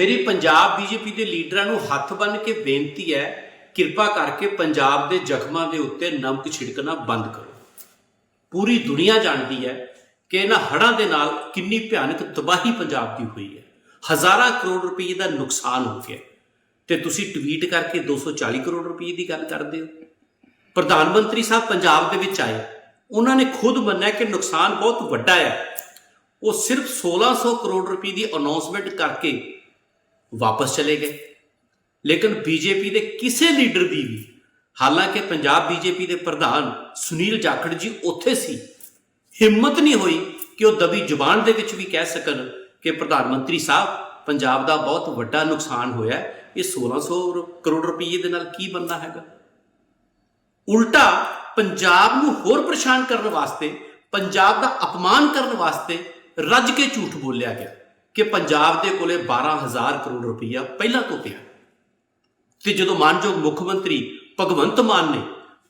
ਮੇਰੀ ਪੰਜਾਬ ਬੀਜੇਪੀ ਦੇ ਲੀਡਰਾਂ ਨੂੰ ਹੱਥ ਬੰਨ੍ਹ ਕੇ ਬੇਨਤੀ ਹੈ, ਕਿਰਪਾ ਕਰਕੇ ਪੰਜਾਬ ਦੇ ਜ਼ਖਮਾਂ ਦੇ ਉੱਤੇ ਨਮਕ ਛਿੜਕਣਾ ਬੰਦ ਕਰੋ। ਪੂਰੀ ਦੁਨੀਆ ਜਾਣਦੀ ਹੈ ਕਿ ਇਹਨਾਂ ਹੜ੍ਹਾਂ ਦੇ ਨਾਲ ਕਿੰਨੀ ਭਿਆਨਕ ਤਬਾਹੀ ਪੰਜਾਬ ਦੀ ਹੋਈ ਹੈ। ਹਜ਼ਾਰਾਂ ਕਰੋੜ ਰੁਪਏ ਦਾ ਨੁਕਸਾਨ ਹੋ ਗਿਆ ਤੇ ਤੁਸੀਂ ਟਵੀਟ ਕਰਕੇ 240 ਕਰੋੜ ਰੁਪਏ ਦੀ ਗੱਲ ਕਰਦੇ ਹੋ। ਪ੍ਰਧਾਨ ਮੰਤਰੀ ਸਾਹਿਬ ਪੰਜਾਬ ਦੇ ਵਿੱਚ ਆਏ। ਉਹਨਾਂ ਨੇ ਖੁਦ ਮੰਨਿਆ ਕਿ ਨੁਕਸਾਨ ਬਹੁਤ ਵੱਡਾ ਹੈ। ਉਹ ਸਿਰਫ 1600 ਕਰੋੜ ਰੁਪਏ ਦੀ ਅਨਾਉਂਸਮੈਂਟ ਕਰਕੇ ਵਾਪਸ ਚਲੇ ਗਏ। ਲੇਕਿਨ ਬੀਜੇਪੀ ਦੇ ਕਿਸੇ ਲੀਡਰ ਦੀ ਵੀ, ਹਾਲਾਂਕਿ ਪੰਜਾਬ ਬੀਜੇਪੀ ਦੇ ਪ੍ਰਧਾਨ ਸੁਨੀਲ ਜਾਖੜ ਜੀ ਉੱਥੇ ਸੀ, ਹਿੰਮਤ ਨਹੀਂ ਹੋਈ ਕਿ ਉਹ ਦਬੀ ਜ਼ੁਬਾਨ ਦੇ ਵਿੱਚ ਵੀ ਕਹਿ ਸਕਣ ਕਿ ਪ੍ਰਧਾਨ ਮੰਤਰੀ ਸਾਹਿਬ, ਪੰਜਾਬ ਦਾ ਬਹੁਤ ਵੱਡਾ ਨੁਕਸਾਨ ਹੋਇਆ ਹੈ। ਇਹ 1600 ਕਰੋੜ ਰੁਪਏ ਦੇ ਨਾਲ ਕੀ ਬੰਨਾ ਹੈਗਾ? ਉਲਟਾ ਪੰਜਾਬ ਨੂੰ ਹੋਰ ਪਰੇਸ਼ਾਨ ਕਰਨ ਵਾਸਤੇ, ਪੰਜਾਬ ਦਾ ਅਪਮਾਨ ਕਰਨ ਵਾਸਤੇ ਰੱਜ ਕੇ ਝੂਠ ਬੋਲਿਆ ਗਿਆ। ਕਿ ਪੰਜਾਬ ਦੇ ਕੋਲੇ 12000 ਕਰੋੜ ਰੁਪਈਆ ਪਹਿਲਾਂ ਤੋਂ ਪਿਆ। ਤੇ ਜਦੋਂ ਮਾਨਯੋਗ ਮੁੱਖ ਮੰਤਰੀ ਭਗਵੰਤ ਮਾਨ ਨੇ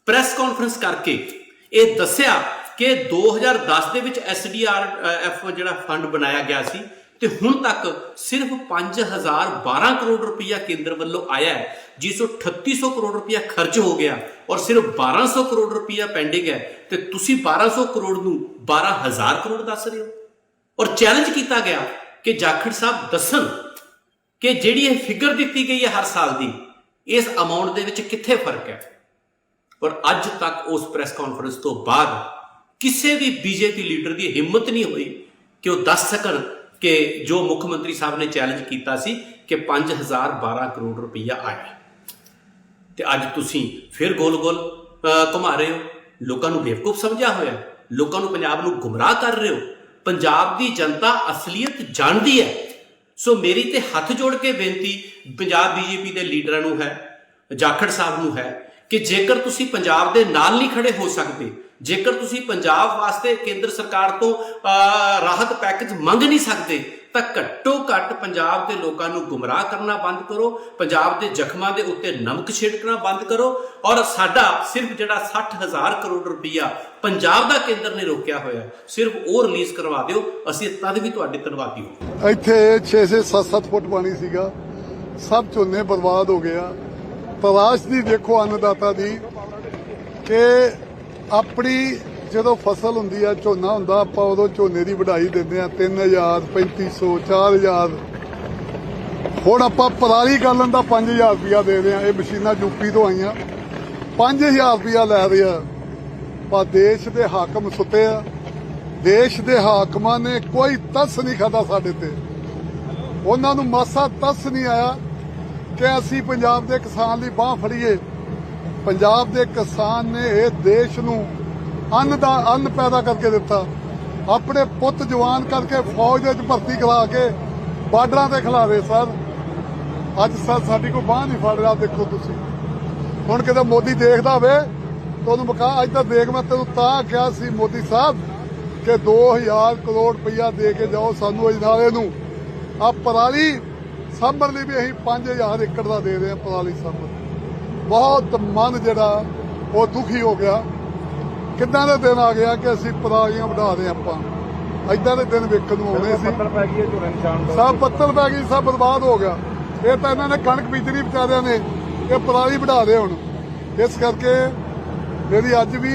ਪ੍ਰੈਸ ਕਾਨਫਰੰਸ ਕਰਕੇ ਇਹ ਦੱਸਿਆ ਕਿ 2010 ਦੇ ਵਿੱਚ ਐਸਡੀਆਰਐਫ ਜਿਹੜਾ ਫੰਡ ਬਣਾਇਆ ਗਿਆ ਸੀ ਤੇ ਹੁਣ ਤੱਕ ਸਿਰਫ 5012 ਕਰੋੜ ਰੁਪਈਆ ਕੇਂਦਰ ਵੱਲੋਂ ਆਇਆ ਹੈ, ਜਿਸ ਤੋਂ 3800 ਕਰੋੜ ਰੁਪਈਆ ਖਰਚ ਹੋ ਗਿਆ ਔਰ ਸਿਰਫ 1200 ਕਰੋੜ ਰੁਪਈਆ ਪੈਂਡਿੰਗ ਹੈ। ਤੇ ਤੁਸੀਂ 1200 ਕਰੋੜ ਨੂੰ 12000 ਕਰੋੜ ਦੱਸ ਰਹੇ ਹੋ। ਔਰ ਚੈਲੰਜ ਕੀਤਾ ਗਿਆ ਕਿ ਜਾਖੜ ਸਾਹਿਬ ਦੱਸਣ ਕਿ ਜਿਹੜੀ ਇਹ ਫਿਗਰ ਦਿੱਤੀ ਗਈ ਹੈ ਹਰ ਸਾਲ ਦੀ ਇਸ ਅਮਾਉਂਟ ਦੇ ਵਿੱਚ ਕਿੱਥੇ ਫ਼ਰਕ ਹੈ? ਪਰ ਅੱਜ ਤੱਕ ਉਸ ਪ੍ਰੈਸ ਕਾਨਫਰੰਸ ਤੋਂ ਬਾਅਦ ਕਿਸੇ ਵੀ ਬੀਜੇਪੀ ਲੀਡਰ ਦੀ ਹਿੰਮਤ ਨਹੀਂ ਹੋਈ ਕਿ ਉਹ ਦੱਸ ਸਕਣ ਕਿ ਜੋ ਮੁੱਖ ਮੰਤਰੀ ਸਾਹਿਬ ਨੇ ਚੈਲੰਜ ਕੀਤਾ ਸੀ ਕਿ 5012 ਕਰੋੜ ਰੁਪਈਆ ਆਇਆ ਤੇ ਅੱਜ ਤੁਸੀਂ ਫਿਰ ਗੋਲ-ਗੋਲ ਅਹ, ਘੁਮਾ ਰਹੇ ਹੋ। ਲੋਕਾਂ ਨੂੰ ਬੇਵਕੂਫ ਸਮਝਿਆ ਹੋਇਆ ਲੋਕਾਂ ਨੂੰ ਪੰਜਾਬ ਨੂੰ ਗੁੰਮਰਾਹ ਕਰ ਰਹੇ ਹੋ। ਪੰਜਾਬ ਦੀ ਜਨਤਾ ਅਸਲੀਅਤ ਜਾਣਦੀ ਹੈ। ਸੋ ਮੇਰੀ ਤੇ ਹੱਥ ਜੋੜ ਕੇ ਬੇਨਤੀ ਪੰਜਾਬ ਬੀਜੇਪੀ ਦੇ ਲੀਡਰਾਂ ਨੂੰ ਹੈ, ਜਾਖੜ ਸਾਹਿਬ ਨੂੰ ਹੈ, ਕਿ ਜੇਕਰ ਤੁਸੀਂ ਪੰਜਾਬ ਦੇ ਨਾਲ ਨਹੀਂ ਖੜੇ ਹੋ ਸਕਦੇ, ਜੇਕਰ ਤੁਸੀਂ ਪੰਜਾਬ ਵਾਸਤੇ ਕੇਂਦਰ ਸਰਕਾਰ ਤੋਂ ਰਾਹਤ ਪੈਕੇਜ ਮੰਗ ਨਹੀਂ ਸਕਦੇ ਤਾਂ ਘੱਟੋ ਘੱਟ ਪੰਜਾਬ ਦੇ ਲੋਕਾਂ ਨੂੰ ਗੁੰਮਰਾਹ ਕਰਨਾ ਬੰਦ ਕਰੋ, ਪੰਜਾਬ ਦੇ ਜ਼ਖਮਾਂ ਦੇ ਉੱਤੇ ਨਮਕ ਛਿੜਕਣਾ ਬੰਦ ਕਰੋ ਔਰ ਸਾਡਾ ਸਿਰਫ ਜਿਹੜਾ 60000 ਕਰੋੜ ਰੁਪਈਆ ਪੰਜਾਬ ਦਾ ਕੇਂਦਰ ਨੇ ਰੋਕਿਆ ਹੋਇਆ, ਸਿਰਫ ਉਹ ਰਿਲੀਜ਼ ਕਰਵਾ ਦਿਓ, ਅਸੀਂ ਤਦ ਵੀ ਤੁਹਾਡੇ ਧੰਨਵਾਦੀ ਹੋਵਾਂਗੇ। ਇੱਥੇ 6-6 7-7 ਫੁੱਟ ਪਾਣੀ ਸੀਗਾ, ਸਭ ਝੋਨੇ ਬਰਬਾਦ ਹੋ ਗਿਆ ਤਲਾਸ਼ ਦੀ ਦੇਖੋ ਅੰਨਦਾਤਾ ਦੀ ਕਿ ਆਪਣੀ ਜਦੋਂ ਫਸਲ ਹੁੰਦੀ ਆ, ਝੋਨਾ ਹੁੰਦਾ, ਆਪਾਂ ਉਦੋਂ ਝੋਨੇ ਦੀ ਵਢਾਈ ਦਿੰਦੇ ਆ 3000 3500 4000 ਹੁਣ ਆਪਾਂ ਪਰਾਲੀ ਕਰਨ ਦਾ 5000 ਰੁਪਿਆ ਦੇ ਰਹੇ ਆ, ਇਹ ਮਸ਼ੀਨਾਂ ਯੂਪੀ ਤੋਂ ਆਈਆਂ। 5000 ਰੁਪਿਆ ਲੈ ਰਹੇ ਆ। ਪਰ ਦੇਸ਼ ਦੇ ਹਾਕਮ ਸੁੱਤੇ ਆ। ਦੇਸ਼ ਦੇ ਹਾਕਮਾਂ ਨੇ ਕੋਈ ਤਸ ਨਹੀਂ ਖਾਦਾ ਸਾਡੇ ਤੇ। ਉਹਨਾਂ ਨੂੰ ਮਾਸਾ ਤਸ ਨਹੀਂ ਆਇਆ ਕਿ ਅਸੀਂ ਪੰਜਾਬ ਦੇ ਕਿਸਾਨ ਦੀ ਬਾਹ ਫੜੀਏ। ਪੰਜਾਬ ਦੇ ਕਿਸਾਨ ਨੇ ਇਹ ਦੇਸ਼ ਨੂੰ ਅੰਨ ਦਾ ਅੰਨ ਪੈਦਾ ਕਰਕੇ ਦਿੱਤਾ। ਆਪਣੇ ਪੁੱਤ ਜਵਾਨ ਕਰਕੇ ਫੌਜ ਦੇ ਵਿੱਚ ਭਰਤੀ ਕਰਾ ਕੇ ਬਾਰਡਰਾਂ ਤੇ ਖਿਲਾਰੇ ਸਰ। ਅੱਜ ਸਰ, ਸਾਡੀ ਕੋਈ ਬਾਹ ਨਹੀਂ ਫੜ ਰਿਹਾ, ਦੇਖੋ ਤੁਸੀਂ। ਹੁਣ ਕਿਤੇ ਮੋਦੀ ਦੇਖਦਾ ਹੋਵੇ, ਤਾਂ ਉਹਨੂੰ ਬਕਾ ਅੱਜ ਤਾਂ ਦੇਖ ਮੈਂ ਤੈਨੂੰ ਤਾਂ ਕਿਹਾ ਸੀ ਮੋਦੀ ਸਾਹਿਬ ਕਿ 2000 ਕਰੋੜ ਰੁਪਈਆ ਦੇ ਕੇ ਜਾਓ ਸਾਨੂੰ ਅਜਨਾਲੇ ਨੂੰ। ਆ ਪਰਾਲੀ ਸਾਂਭਣ ਲਈ ਵੀ ਅਸੀਂ 5000 ਏਕੜ ਦਾ ਦੇ ਰਹੇ ਹਾਂ, ਪਰਾਲੀ ਸਾਂਭਣ ਬਹੁਤ ਮਨ ਜਿਹੜਾ, ਉਹ ਦੁਖੀ ਹੋ ਗਿਆ। ਕਿੱਦਾਂ ਦੇ ਦਿਨ ਆ ਗਿਆ ਕਿ ਅਸੀਂ ਪਰਾਲੀਆਂ ਵਢਾ ਰਹੇ ਆਪਾਂ? ਐਦਾਂ ਦੇ ਦਿਨ ਵੇਖਣ ਨੂੰ ਆਉਣੇ ਸੀ। ਪੱਤਲ ਪੈ ਗਈ ਝੋਨੇ ਨਿਸ਼ਾਨ ਦਾ ਸਭ ਬੱਤਲ ਪੈ ਗਈ ਸਭ ਬਰਬਾਦ ਹੋ ਗਿਆ। ਇਹ ਤਾਂ ਇਹਨਾਂ ਨੇ ਕਣਕ ਬੀਜਣੀ ਵਿਚਾਰਿਆਂ ਨੇ ਇਹ ਪਰਾਲੀ ਵਢਾ ਦੇ ਹੁਣ। ਇਸ ਕਰਕੇ ਮੇਰੀ ਅੱਜ ਵੀ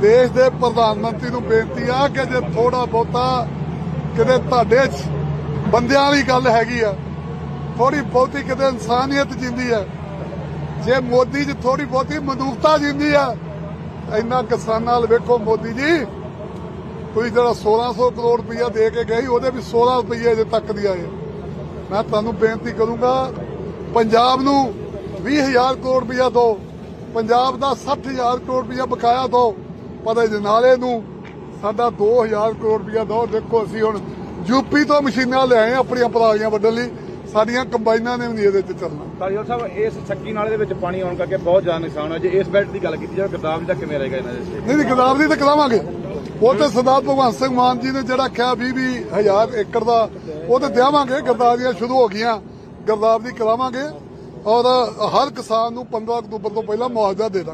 ਦੇਸ਼ ਦੇ ਪ੍ਰਧਾਨ ਮੰਤਰੀ ਨੂੰ ਬੇਨਤੀ ਆ ਕਿ ਜੇ ਥੋੜਾ ਬਹੁਤਾ ਕਿਤੇ ਤੁਹਾਡੇ 'ਚ ਬੰਦਿਆਂ ਵਾਲੀ ਗੱਲ ਹੈਗੀ ਆ ਥੋੜੀ ਬਹੁਤੀ ਕਿਤੇ ਇਨਸਾਨੀਅਤ ਜਿੰਦੀ ਆ ਜੇ ਮੋਦੀ 'ਚ ਥੋੜੀ ਬਹੁਤੀ ਮਨੁੱਖਤਾ ਜਿੰਦੀ ਆ ਇੰਨਾ ਕਿਸਾਨਾਂ ਨਾਲ ਵੇਖੋ ਮੋਦੀ ਜੀ, ਤੁਸੀਂ ਜਿਹੜਾ 1600 ਕਰੋੜ ਰੁਪਈਆ ਦੇ ਕੇ ਗਏ ਉਹਦੇ ਵੀ 16 ਰੁਪਈਏ ਅਜੇ ਤੱਕ ਦੀ ਆਏ। ਮੈਂ ਤੁਹਾਨੂੰ ਬੇਨਤੀ ਕਰੂੰਗਾ, ਪੰਜਾਬ ਨੂੰ 20000 ਕਰੋੜ ਰੁਪਈਆ ਦਿਓ ਪੰਜਾਬ ਦਾ 60000 ਕਰੋੜ ਰੁਪਈਆ ਬਕਾਇਆ ਦਿਓ ਪਰ ਜਨਾਲੇ ਨੂੰ ਸਾਡਾ 2000 ਕਰੋੜ ਰੁਪਈਆ ਦਿਓ ਦੇਖੋ ਅਸੀਂ ਹੁਣ ਯੂਪੀ ਤੋਂ ਮਸ਼ੀਨਾਂ ਲਿਆਏ ਹਾਂ ਆਪਣੀਆਂ ਪਰਾਲੀਆਂ ਵੱਢਣ ਲਈ। ਸਾਡੀਆਂ ਕੰਬਾਈਨਾਂ ਨੇ ਵੀ ਨਹੀਂ ਇਹਦੇ 'ਚ ਚੱਲਣਾ। ਤਾਲੀਵਾਲ ਸਾਹਿਬ ਇਸ ਛੱਕੀ ਨਾਲੇ ਦੇ ਵਿੱਚ ਪਾਣੀ ਆਉਣ ਕਰਕੇ ਬਹੁਤ ਜ਼ਿਆਦਾ ਨੁਕਸਾਨ ਹੋਇਆ। ਜੇ ਇਸ ਬੈਲਟ ਦੀ ਗੱਲ ਕੀਤੀ ਜਾਵੇ ਗਰਦਾਵਰੀ ਦਾ ਕਿਵੇਂ ਰਹੇਗਾ ਇਹਨਾਂ ਦੇ ਨਹੀਂ ਨਹੀਂ ਕਿਤਾਬ ਦੀ ਤਾਂ ਕਰਾਵਾਂਗੇ ਉਹ ਤੇ ਸਰਦਾਰ ਭਗਵੰਤ ਸਿੰਘ ਮਾਨ ਜੀ ਨੇ ਜਿਹੜਾ ਕਿਹਾ 20 ਵੀਹ ਹਜ਼ਾਰ ਏਕੜ ਦਾ ਉਹ ਤੇ ਦੇਵਾਂਗੇ ਗਰਦਾਵਰੀਆਂ ਸ਼ੁਰੂ ਹੋ ਗਈਆਂ। ਗਰਦਾਵਰੀ ਕਰਾਵਾਂਗੇ ਔਰ ਹਰ ਕਿਸਾਨ ਨੂੰ 15 ਅਕਤੂਬਰ ਤੋਂ ਪਹਿਲਾਂ ਮੁਆਵਜ਼ਾ ਦੇ ਦਾਂਗੇ।